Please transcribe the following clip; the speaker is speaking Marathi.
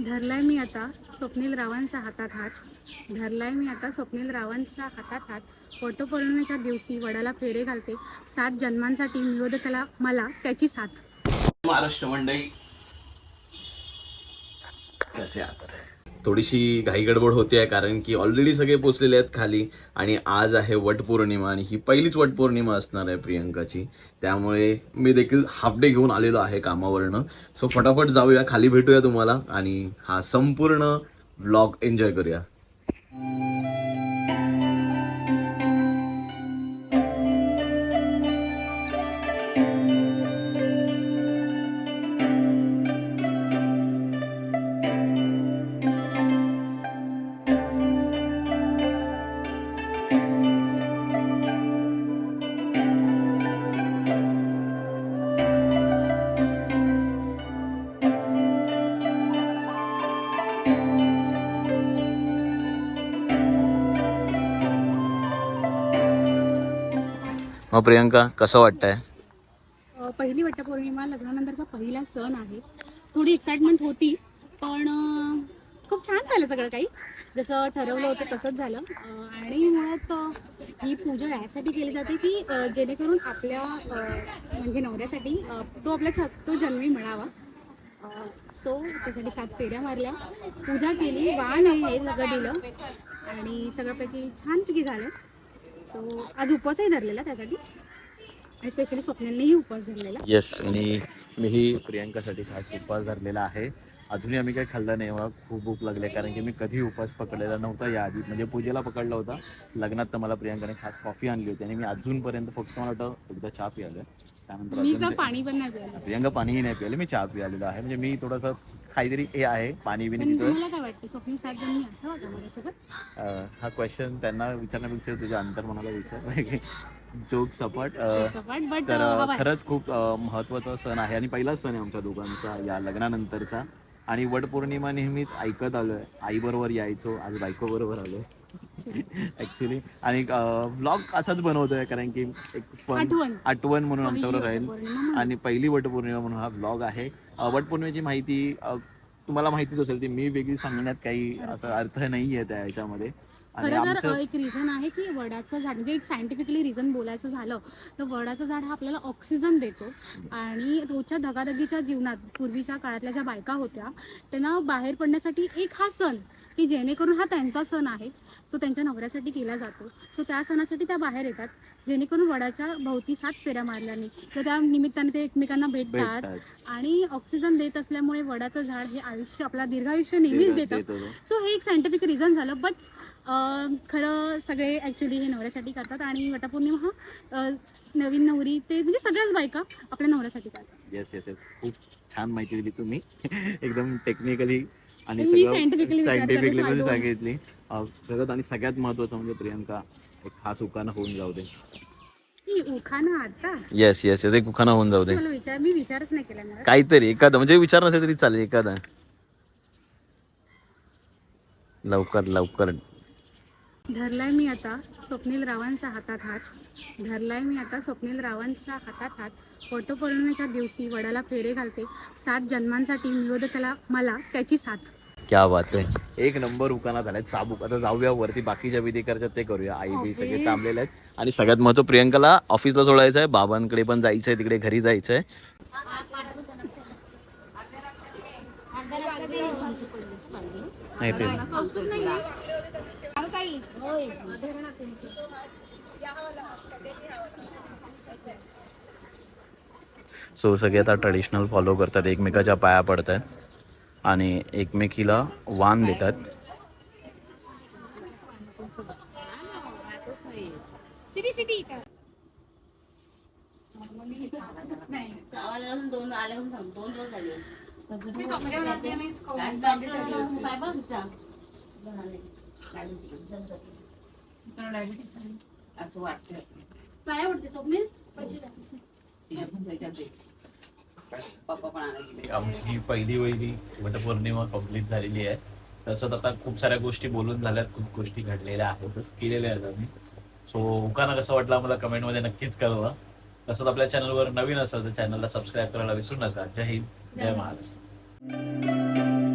धरलाय मी आता स्वप्नील रावांचा हातात हात. धरलाय मी आता स्वप्नील रावांचा हातात हात. वटपौर्णिमेच्या दिवशी वडाला फेरे घालते. सात जन्मांसाठी निरोधकाला मला त्याची साथ. महाराष्ट्र मंडळी कसे आहात? थोडीशी घाई गडबड होते आहे कारण की ऑलरेडी सगळे पोचलेले आहेत खाली. आणि आज आहे वटपौर्णिमा आणि ही पहिलीच वटपौर्णिमा असणार आहे प्रियंकाची. त्यामुळे मी देखील हाफ डे घेऊन आलेलो आहे कामावरनं. सो फटाफट जाऊया खाली भेटूया तुम्हाला आणि हा संपूर्ण व्लॉग एन्जॉय करूया. मग प्रियंका कसं वाटतंय? अ, पहिली वटपौर्णिमा लग्नानंतरचा पहिला सण आहे. थोडी एक्साइटमेंट होती पण खूप छान झालं सगळं काही. जसं ठरवलं होतं तसंच झालं. आणि मुळात ही पूजा यासाठी केली जाते की जेणेकरून आपल्या म्हणजे नवऱ्यासाठी तो आपल्या छ- तो जन्मी मिळावा सो त्यासाठी सात फेऱ्या मारल्या. पूजा केली वाण आहे हे सगळं दिलं. आणि सगळ्यापैकी छानपैकी झालं. सो आज उपवासही धरलेला त्यासाठी. आणि स्पेशली स्वप्नांनीही उपवास धरलेला. येस आणि मीही प्रियांकासाठी खास उपवास धरलेला आहे. अजूनही आम्ही काही खाल्लं नाही मला खूप भूक लागली कारण की मी कधी उपवास पकडलेला नव्हता. याआधी म्हणजे पूजेला पकडला होता. लग्नात तर मला प्रियंकाने खास कॉफी आणली होती आणि मी अजूनपर्यंत फक्त मला वाटतं एकदा चहा पियालं त्यानंतर प्रियंका पाणीही नाही पियाले मी चहा पियालेलो आहे. म्हणजे मी थोडंसं काहीतरी हे आहे पाणी अं, हा क्वेश्चन त्यांना विचारण्यापेक्षा तुझ्या अंतर मनाला विचार. जोक सपाट. तर. खरंच खूप अ, महत्त्वाचा सण आहे. आणि पहिलाच सण आहे आमच्या दोघांचा या लग्नानंतरचा. आणि वटपौर्णिमा नेहमीच ऐकत आलोय. आई बरोबर यायचो आज बायको बरोबर आलोय. ऍक्च्युली आणि व्लॉग असाच बनवतोय कारण की एक fun आठवण. म्हणून आमच्यावर राहील. आणि पहिली वटपौर्णिमा म्हणून हा व्लॉग आहे. वटपौर्णिमेची माहिती तुम्हाला माहितीच असेल ती मी वेगळी सांगण्यात काही असा अर्थ नाही आहे त्या ह्याच्यामध्ये आणि खरं तर एक रिझन आहे की वडाचं झाड म्हणजे एक सायंटिफिकली रिझन बोलायचं झालं तर वडाचं झाड हा आपल्याला ऑक्सिजन देतो. आणि रोजच्या धगाधगीच्या जीवनात पूर्वीच्या काळातल्या ज्या बायका होत्या त्यांना बाहेर पडण्यासाठी एक हा सण की जेणेकरून हा त्यांचा सण आहे तो त्यांच्या नवऱ्यासाठी केला जातो. सो त्या सणासाठी त्या बाहेर येतात जेणेकरून वडाच्या भोवती सात फेऱ्या मारल्याने तर त्या निमित्ताने ते एकमेकांना भेटतात. आणि ऑक्सिजन देत असल्यामुळे वडाचं झाड हे आयुष्य आपला दीर्घायुष्य नेहमीच देतं. सो हे एक सायंटिफिक रिझन झालं बट खरं सगळे ॲक्च्युली हे नवऱ्यासाठी करतात आणि वटपौर्णिमा हा नवीन नवरी ते म्हणजे सगळ्याच बायका आपल्या नवऱ्यासाठी करतात. येस येस येस खूप छान माहिती दिली तुम्ही. एकदम टेक्निकली आणि सायंटिफिकली सांगितली. सगळ्यात आणि सगळ्यात महत्वाचं म्हणजे प्रियंका एक खास उखाणा होऊन जाऊ दे. उखाणं आता? येस येस एक उखाणा होऊन जाऊ दे. विचार मी विचारच नाही केला मला काहीतरी एखादा म्हणजे विचार नसेल तरी चालेल एखादा. लवकर लवकर. धरलाय मी आता स्वप्नील रावांचा हातात हात. धरलाय मी आता स्वप्नील रावांचा हातात हात. वटपौर्णिमेच्या दिवशी वडाला फेरे घालते. सात जन्मांसाठी त्याला मला त्याची साथ. क्या बात आहे एक नंबर उखाणा झालाय. चाबूक. आता जाऊया वरती. बाकीच्या विधी करतात ते करूया. आई बी सगळे Obvious. थांबलेले आहेत. आणि सगळ्यात महत्त्व प्रियंकाला ऑफिसला सोडायचं आहे. बाबांकडे पण जायचं आहे तिकडे घरी जायचं आहे सो सगळे आता ट्रेडिशनल फॉलो करतात. एकमेकाच्या पाया पडतात आणि एकमेकीला वाण देतात. दोन आल्यापासून सांग आहे. असं वाटतं काय आवडते स्वप्नील पैसे द्या. तिला पण पप्पा पण आला की आमची पहिली वहिली वटपौर्णिमा कंप्लीट झालेली आहे तसंच आता खूप साऱ्या गोष्टी बोलून झाल्यात खूप गोष्टी घडलेल्या आहेतच केलेल्या आहेत आम्ही सो उकाना कसं वाटलं आम्हाला कमेंटमध्ये नक्कीच कळवा तसंच आपल्या चॅनलवर नवीन असेल तर चॅनलला सबस्क्राईब करायला विसरू नका जय हिंद जय महाराष्ट्र